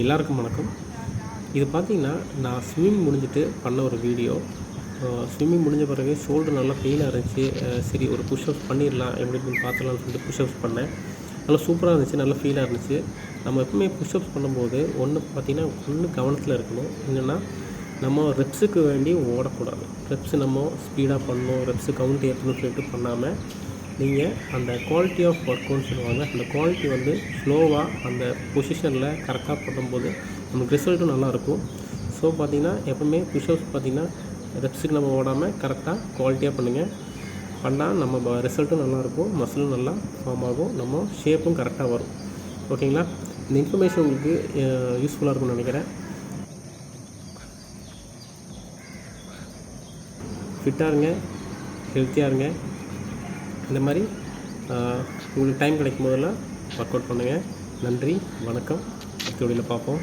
எல்லாருக்கும் வணக்கம். இது பார்த்தீங்கன்னா நான் ஸ்விம்மிங் முடிஞ்சிட்டு பண்ண ஒரு வீடியோ ஸ்விம்மிங் முடிஞ்ச பிறகு ஷோல்டர் நல்லா பெயினாக இருந்துச்சு. சரி ஒரு புஷ்அப்ஸ் பண்ணிடலாம் எப்படி இருக்குன்னு பார்த்துலாம்னு சொல்லிட்டு புஷ்அப்ஸ் பண்ணேன். நல்லா சூப்பராக இருந்துச்சு நல்லா ஃபீலாக இருந்துச்சு. நம்ம எப்பவுமே புஷ்அப்ஸ் பண்ணும்போது ஒன்று பார்த்தீங்கன்னா ஒன்று கவனத்தில் இருக்கணும். என்னென்னா நம்ம ரெப்ஸுக்கு வேண்டி ஓடக்கூடாது. ரெப்ஸ் நம்ம ஸ்பீடாக பண்ணணும் ரெப்ஸு கவுண்ட் ஏற்றணும்னு சொல்லிட்டு பண்ணாமல் நீங்கள் அந்த குவாலிட்டி ஆஃப் ஒர்க்குன்னு சொல்லுவாங்க. அந்த குவாலிட்டி வந்து ஸ்லோவாக அந்த பொசிஷனில் கரெக்டாக பண்ணும்போது நமக்கு ரிசல்ட்டும் நல்லாயிருக்கும் ஸோ பார்த்தீங்கன்னா எப்பவுமே புஷ்அப்ஸ் பார்த்தீங்கன்னா ரெப்ஸுக்கு நம்ம ஓடாமல் கரெக்டாக குவாலிட்டியாக பண்ணுங்கள் பண்ணால் நம்ம ரிசல்ட்டும் நல்லாயிருக்கும் மசிலும் நல்லா ஃபார்ம் ஆகும். நம்ம ஷேப்பும் கரெக்டாக வரும். ஓகேங்களா இந்த இன்ஃபர்மேஷன் உங்களுக்கு யூஸ்ஃபுல்லாக இருக்கும்னு நினைக்கிறேன். ஃபிட்டாக இருங்க. ஹெல்த்தியாக இருங்க. இந்த மாதிரி உங்களுக்கு டைம் கிடைக்கும் போதெல்லாம் ஒர்க் அவுட் பண்ணுங்கள் நன்றி வணக்கம். அடுத்த வீடியோவில் பார்ப்போம்.